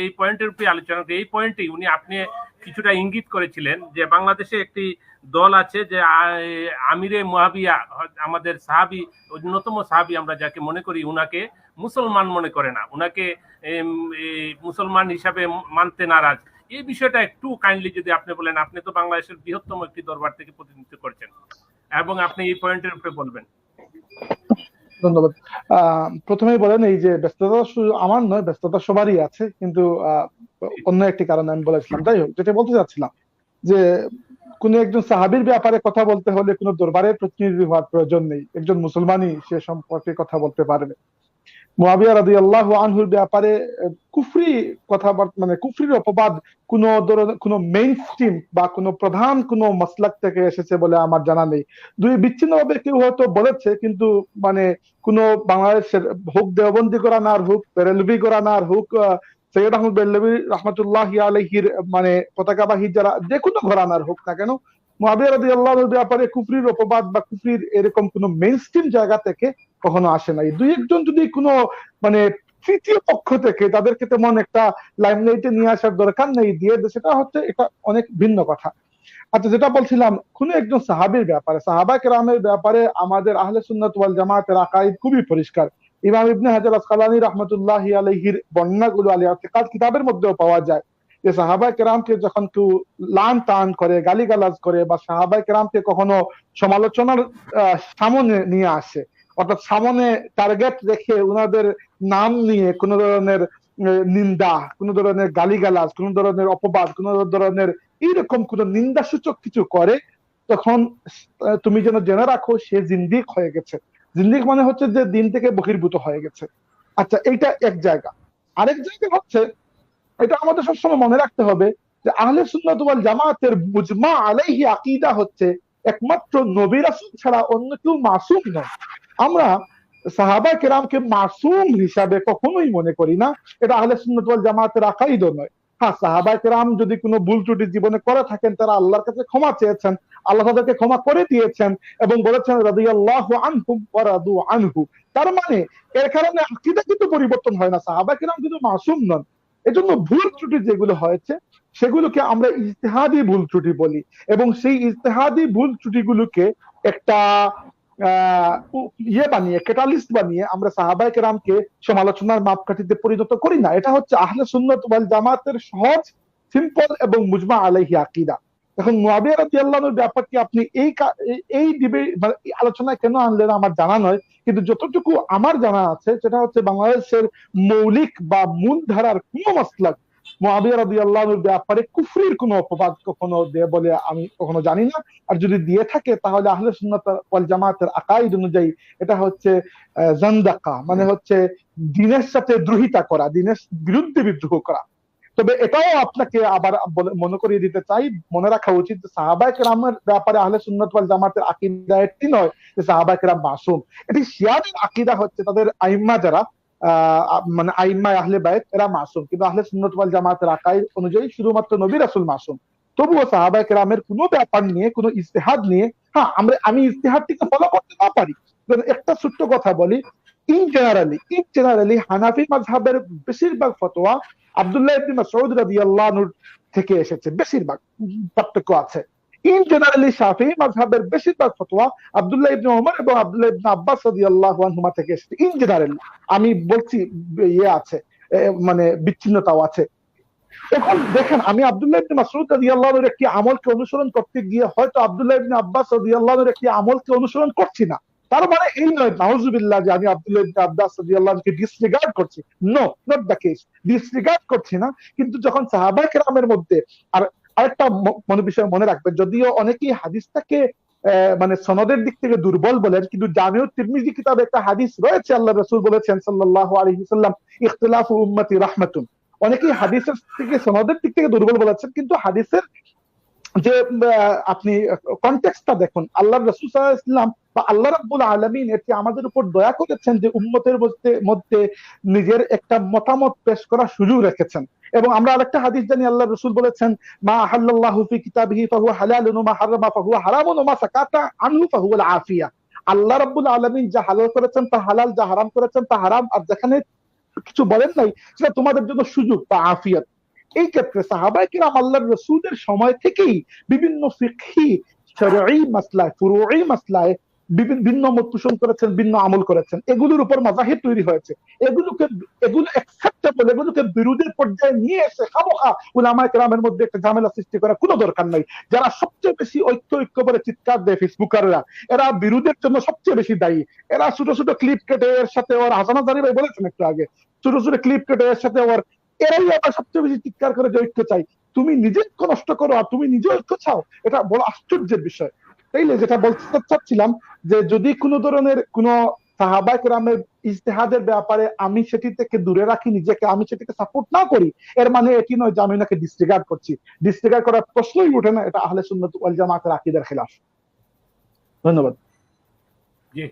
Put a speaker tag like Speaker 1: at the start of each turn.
Speaker 1: এই পয়েন্টের উপরে আলোচনা এই পয়েন্টে উনি আপনি কিছুটা ইঙ্গিত করেছিলেন যে বাংলাদেশে একটি দল আছে যে আমিরে মুয়াবিয়া, আমাদের সাহাবি, অন্যতম সাহাবি আমরা যাকে মনে করি, উনাকে মুসলমান মনে করে না, উনাকে মুসলমান হিসাবে মানতে নারাজ। এই বিষয়টা একটু কাইন্ডলি যদি আপনি বলেন, আপনি তো বাংলাদেশের বৃহত্তম একটি দরবার থেকে প্রতিনিধিত্ব করছেন এবং আপনি এই পয়েন্টের উপরে বলবেন।
Speaker 2: ধন্যবাদ। প্রথমেই বলেন, এই যে ব্যস্ততা আমার নয়, ব্যস্ততা সবারই আছে, কিন্তু অন্য একটি কারণে আমি বলেছিলাম যাই হোক, যেটা বলতে চাচ্ছিলাম, যে কোন একজন সাহাবির ব্যাপারে কথা বলতে হলে কোনো দরবারের প্রতিনিধি হওয়ার প্রয়োজন নেই। একজন মুসলমানই সে সম্পর্কে কথা বলতে পারবে। মুয়াবিয়া রাদিয়াল্লাহু আনহুর ব্যাপারে কুফরি কথা মানে কুফরির অপবাদ কোন ধরনের কোন মেইন স্ট্রিম বা কোন প্রধান কোন মাসলাক থেকে এসেছে বলে আমার জানা নেই। দুই বিচ্ছিন্নভাবে কেউ হয়তো বলেছে কিন্তু মানে কোন বাংলাদেশের হোক দেওবন্দি করানার হোক বেরেলভি করানার হোক আহ, সৈয়দ আহমদ বেরেলভি রহমতুল্লাহ আলহির মানে পতাকাবাহী যারা যে কোনো ঘরানার হোক না কেন মহাবিয়া রাদি আল্লাহর ব্যাপারে কুফরির অপবাদ বা কুফরির এরকম কোন মেইন স্ট্রিম জায়গা থেকে কখনো আসে নাই। দুই একজন যদি কোনো মানে তৃতীয় পক্ষ থেকে তাদেরকে তেমন একটা লাইমলাইটে নিয়ে আসার দরকার নেই দিয়ে সেটা হচ্ছে এটা অনেক ভিন্ন কথা। আচ্ছা যেটা বলছিলাম কোন একজন সাহাবীর ব্যাপারে। সাহাবা কেরামের ব্যাপারে আমাদের আহলে সুন্নাত ওয়াল জামাতের আকাইদ খুবই পরিষ্কার। ইমাম ইবনে হাজার আসকালানি রহমতুল্লাহ আলহির বর্ণনাগুলো আলী আতিকাদ কিতাবের মধ্যেও পাওয়া যায় যে সাহাবা কেরামকে যখন কেউ লান টান করে, গালিগালাজ করে বা সাহাবা কেরামকে কখনো সমালোচনার সামনে নিয়ে আসে অর্থাৎ সামনে টার্গেট রেখে ওনাদের নাম নিয়ে কোন ধরনের নিন্দা, কোন ধরনের গালিগালাজ, কোন ধরনের অপবাদ, কোন ধরনের এইরকম কোন নিন্দাসূচক কিছু করে, তখন তুমি যেন জেনে রাখো সে জিন্দিক হয়ে গেছে। জিন্দিক মানে হচ্ছে যে দিন থেকে বহির্ভূত হয়ে গেছে। আচ্ছা এইটা এক জায়গা। আরেক জায়গা হচ্ছে, এটা আমাদের সবসময় মনে রাখতে হবে যে আহলে সুন্নাত জামাতের মুজমা আলাইহি আকীদা হচ্ছে একমাত্র নবী রাসূল ছাড়া অন্য কেউ মাসুম নয়। আমরা সাহাবা কেরামকে মাসুম হিসাবে কখনোই মনে করি না। এটা আহলে সুন্নাত ওয়াল জামাতের আকাইদও নয়। হ্যাঁ সাহাবা কেরাম যদি কোনো ভুল ত্রুটি জীবনে করে থাকেন, তারা আল্লাহর কাছে ক্ষমা চেয়েছেন, আল্লাহ তাদেরকে ক্ষমা করে দিয়েছেন এবং বলেছেন, রাদিয়াল্লাহু আনহুম আনহু। তার মানে এর কারণে আকীদা কিন্তু পরিবর্তন হয় না। সাহাবা কেরাম কিন্তু মাসুম নন। এজন্য ভুল ত্রুটি যেগুলো হয়েছে, সেগুলোকে আমরা ইজতেহাদি ভুল ত্রুটি বলি এবং সেই ইজতেহাদি ভুল ত্রুটিগুলোকে একটা ইয়ে বানিয়ে ক্যাটালিস্ট বানিয়ে আমরা সাহাবাই কেরামকে সমালোচনার মাপকাঠিতে পরিণত করি না। এটা হচ্ছে আহলে সুন্নত ওয়াল জামাতের সহজ সিম্পল এবং মুজমা আলাইহি আকিদা। এখন মুয়াবিয়া ব্যাপারটি আপনি এই এই- মানে আলোচনায় কেন আনলেন আমার জানা নয়, কিন্তু যতটুকু আমার জানা আছে সেটা হচ্ছে বাংলাদেশের মৌলিক বা মূল ধারার কোন মাসলাক ব্যাপারে কুফরির কোনো অপবাদ কখনো দেয় বলে আমি কখনো জানি না। আর যদি দিয়ে থাকে তাহলে আহলে ওয়াল জামাতের আকাইদ অনুযায়ী এটা হচ্ছে জান্দাকা মানে হচ্ছে দিনের সাথে দ্রোহিতা করা, দিনের বিরুদ্ধে বিদ্রোহ করা। তবে এটাও আপনাকে আবার মনে করিয়ে দিতে চাই, মনে রাখা উচিত সাহাবায়ে কেরামের ব্যাপারে আহলে সুন্নাত ওয়াল জামাতের আকিদা এটি নয় যে সাহাবায়ে কেরাম মাসুম। এটি শিয়াদের আকিদা হচ্ছে, তাদের আইম্মা যারা মানে আইম্মা আহলে বাইত, এরা মাসুম। কিন্তু আহলে সুন্নাত ওয়াল জামাতের আকাইদ অনুযায়ী শুধুমাত্র নবী রাসূল মাসুম। তবুও সাহাবায়ে কেরামের কোনো ব্যাপার নিয়ে, কোনো ইস্তেহাদ নিয়ে হ্যাঁ আমরা, আমি ইস্তেহাদটিকে ফলো করতে না পারি। একটা ছোট্ট কথা বলি ইন জেনারেলি ইন জেনারেলি হানাফি মাযহাবের বেশিরভাগ ফতোয়া আব্দুল্লাহ ইবনে মাসউদ রাদিয়াল্লাহু থেকে এসেছে, বেশিরভাগ পার্থক্য আছে। ইন জেনারেলি শাফি মাযহাবের বেশিরভাগ ফতোয়া আব্দুল্লাহ ইবনে ওমর এবং আব্দুল্লাহ ইবনে আব্বাস রাদিয়াল্লাহু আনহুমা থেকে এসেছে। ইন জেনারেলি, আমি বলছি ইয়ে আছে মানে বিচ্ছিন্নতাও আছে। এখন দেখেন, আমি আব্দুল্লাহ ইবনে মাসউদ রাদিয়াল্লাহু একটি আমলকে অনুসরণ করতে গিয়ে হয়তো আব্দুল্লাহ ইবনে আব্বাস রাদিয়াল্লাহু একটি আমলকে অনুসরণ করছি না। তার মানে এই নয়, নাউজুবিল্লাহ যে আমি আব্দুল্লাহ ইবনে আব্বাস ডিসরিগার্ড করছি। No not the case disregard করছি না, কিন্তু যখন সাহাবায়ে কেরামের মধ্যে, আর আরেকটা মনে বিষয় মনে রাখবেন, যদিও অনেকেই হাদিসটাকে মানে সনদের দিক থেকে দুর্বল বলেন, কিন্তু জামিউ তিরমিজি কিতাবে একটা হাদিস রয়েছে আল্লাহ রসুল বলেছেন সাল্লাল্লাহু আলাইহি সাল্লাম ইখতিলাফু উম্মতি রাহমাতুন। অনেকেই হাদিসের থেকে, সনদের দিক থেকে দুর্বল বলেছেন, কিন্তু হাদিসের যে আপনি কনটেক্সটটা দেখুন। আল্লাহ রসুল ইসলাম বা আল্লাহ রাব্বুল আলামিন এটি আমাদের উপর দয়া করেছেন যে উম্মতের মধ্যে নিজের একটা মতামত পেশ করার সুযোগ রেখেছেন। এবং আমরা আরেকটা হাদিস জানি, আল্লাহ রসুল বলেছেন, মা আহাল্লাল্লাহু ফি কিতাবিহি ফাহুয়া হালালুন মা হারামা ফাহুয়া হারামুন মা সাকাতা আনহু ফাহুয়া আফিয়া। আল্লাহ রাব্বুল আলামিন যা হালাল করেছেন তা হালাল, যা হারাম করেছেন তা হারাম। আর যেখানে কিছু বলেন নাই, সেটা তোমাদের জন্য সুযোগ বা আফিয়ত। এই ক্ষেত্রে সাহাবাই কিরাম আল্লাহর রসুলের সময় থেকেই বিভিন্ন ফিকহি, শরঈ মাসলায়, ফুরুঈ মাসলায় ভিন্ন মত পোষণ করেছেন, ভিন্ন আমল করেছেন। এগুলোর উপর মাজাহির তৈরি হয়েছে। এগুলোকে, এগুলো অ্যাকসেপ্টেবল এগুলোকে বিরোধের পর্যায়ে নিয়ে এসে খামোখা উলামায়ে কেরামের মধ্যে একটা ঝামেলা সৃষ্টি করার কোনো দরকার নাই। যারা সবচেয়ে বেশি ঐক্য ঐক্য করে চিৎকার দেয় ফেসবুকাররা, এরা বিরোধের জন্য সবচেয়ে বেশি দায়ী। এরা ছোট ছোট ক্লিপ কেটে এর সাথে ওর হাসান হাজারি ভাই বলেছেন একটু আগে, ছোট ছোট ক্লিপ কেটে এর সাথে ওর এরাই আবার সবচেয়ে বেশি চিৎকার করে যে ঐক্য চাই। তুমি নিজে ঐক্য নষ্ট করো আর তুমি নিজে ঐক্য চাও, এটা বড় আশ্চর্যের বিষয়। তাইলে যেটা বলতে চাচ্ছিলাম যে যদি কোনো ধরনের কোনো ইজতেহাদের ব্যাপারে আমি সেটি থেকে দূরে রাখি, নিজেকে আমি সেটিকে সাপোর্ট না করি, এর মানে এটি নয় যে আমি ওনাকে ডিসরিগার্ড করছি। ডিসরিগার্ড করার প্রশ্নই ওঠে না, এটা আহলে সুন্নত ওয়াল জামাতের আকিদার খেলাফ। ধন্যবাদ।
Speaker 1: জি।